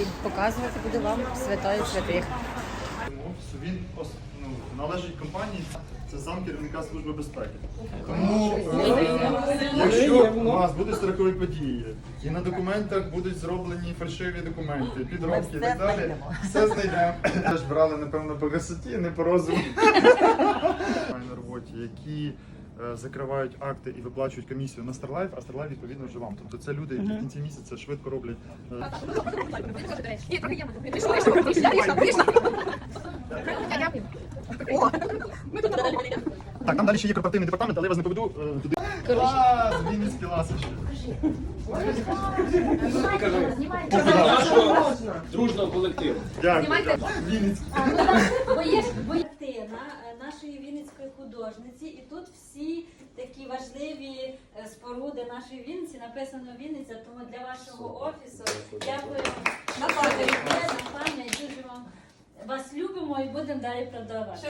і показувати буду вам святої святих. Він ну, належить компанії. Це зам керівника служби безпеки. Тому е, якщо у вас будуть строкові події і на документах будуть зроблені фальшиві документи, підробки і так далі, все знайдемо. Теж брали, напевно, по висоті, не по розуму. на роботі, які закривають акти і виплачують комісію на Starlife, а Starlife відповідно вже вам. Тобто це люди, які в кінці місяця швидко роблять. е, Так, там далі ще є корпоративний департамент, але я вас не поведу е, туди. Клас, Вінницькі ласощі. дружного колективу. Дякую. Вінницькі. е, вінницької художниці, і тут всі такі важливі е, споруди нашої Вінниці написано Вінниця, тому для вашого офісу дякую на пам'ять, дуже вам вас любимо і будемо далі продавати.